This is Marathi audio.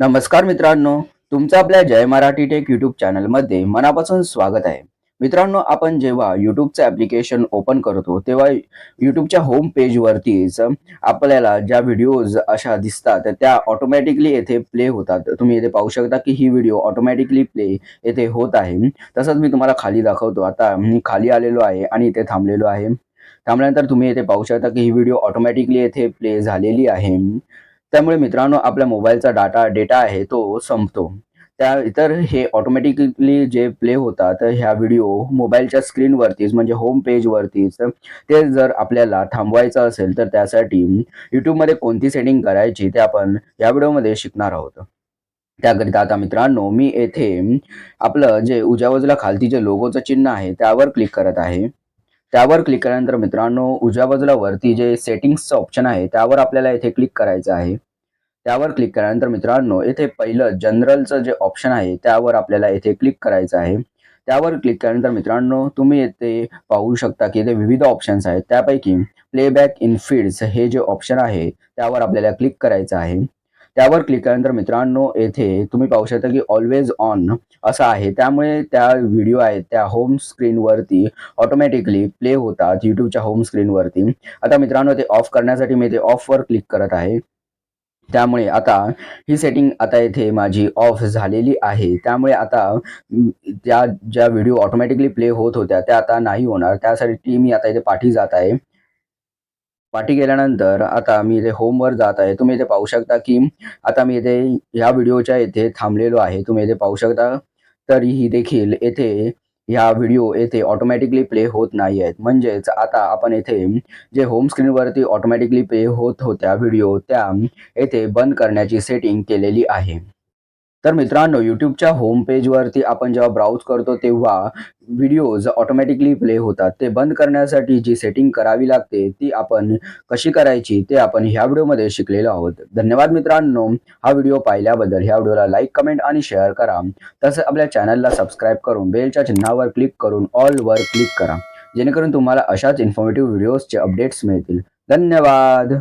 नमस्कार मित्रांनो तुमचं आपल्या जय मराठी टेक यूट्यूब चॅनलमध्ये मनापासून स्वागत आहे. मित्रांनो आपण जेव्हा यूट्यूबचं ॲप्लिकेशन ओपन करतो तेव्हा यूट्यूबच्या होम पेजवरतीच आपल्याला ज्या व्हिडिओज अशा दिसतात त्या ऑटोमॅटिकली येथे प्ले होतात. तुम्ही येथे पाहू शकता की ही व्हिडिओ ऑटोमॅटिकली प्ले येथे होत आहे. तसंच मी तुम्हाला खाली दाखवतो. आता मी खाली आलेलो आहे आणि इथे थांबलेलो आहे. थांबल्यानंतर तुम्ही येथे पाहू शकता की ही व्हिडिओ ऑटोमॅटिकली येथे प्ले झालेली आहे. त्यामुळे मित्रांनो आपल्या मोबाईलचा डाटा डेटा आहे तो संपतो. त्या इतर हे ऑटोमॅटिकली जे प्ले होतात ह्या व्हिडिओ मोबाईलच्या स्क्रीनवरतीच म्हणजे होम पेजवरतीच ते जर आपल्याला थांबवायचं असेल तर त्यासाठी यूट्यूबमध्ये कोणती सेटिंग करायची ते आपण या व्हिडिओमध्ये शिकणार आहोत. त्याकरिता आता मित्रांनो मी येथे आपलं जे उजव्या बाजूला खालती जे लोगोचं चिन्ह आहे त्यावर क्लिक करत आहे. त्यावर क्लिक केल्यानंतर मित्रांनो उजव्या बाजूला वरती जे सेटिंग्सचं ऑप्शन आहे त्यावर आपल्याला इथे क्लिक करायचं आहे. त्यावर क्लिक केल्यानंतर मित्रांनो येथे पहिलं जनरलचं जे ऑप्शन आहे त्यावर आपल्याला येथे क्लिक करायचं आहे. त्यावर क्लिक केल्यानंतर मित्रांनो तुम्ही येथे पाहू शकता की इथे विविध ऑप्शन्स आहेत. त्यापैकी प्लेबॅक इन फीड्स हे जे ऑप्शन आहे त्यावर आपल्याला क्लिक करायचं आहे. त्यावर क्लिक केल्यानंतर मित्रांनो येथे तुम्ही पाहू शकता की ऑलवेज ऑन असं आहे. त्यामुळे त्या व्हिडिओ आहेत त्या होम स्क्रीनवरती ऑटोमॅटिकली प्ले होतात यूट्यूबच्या होम स्क्रीनवरती आता मित्रांनो ते ऑफ करण्यासाठी मी ते ऑफवर क्लिक करत आहे. त्यामुळे आता ही सेटिंग आता येथे माझी ऑफ झालेली आहे. त्यामुळे आता त्या ज्या व्हिडिओ ऑटोमॅटिकली प्ले होत होत्या त्या आता नाही होणार. त्यासाठी मी आता इथे पाठी जात आहे. पाठी गेल्यानंतर आता मी इथे होमवर जात आहे. तुम्ही इथे पाहू शकता की आता मी इथे ह्या व्हिडिओच्या इथे थांबलेलो आहे. तुम्ही इथे पाहू शकता. तरीही देखील येथे ह्या व्हिडिओ येथे ऑटोमॅटिकली प्ले होत नाही आहेत. म्हणजेच आता आपण येथे जे होम स्क्रीनवरती ऑटोमॅटिकली प्ले होत होत्या व्हिडिओ त्या येथे बंद करण्याची सेटिंग केलेली आहे. तर मित्रांनो यूट्यूबच्या होम पेजवरती आपण जेव्हा ब्राउज करतो तेव्हा व्हिडिओज ऑटोमॅटिकली प्ले होतात. ते बंद करण्यासाठी जी सेटिंग करावी लागते ती आपण कशी करायची ते आपण ह्या व्हिडिओमध्ये शिकलेलो आहोत. धन्यवाद मित्रांनो. हा व्हिडिओ पाहिल्याबद्दल ह्या व्हिडिओला लाईक कमेंट आणि शेअर करा. तसंच आपल्या चॅनलला सबस्क्राईब करून बेलच्या चिन्हावर क्लिक करून ऑल वर क्लिक करा. जेणेकरून तुम्हाला अशाच इन्फॉर्मेटिव्ह व्हिडिओजचे अपडेट्स मिळतील. धन्यवाद.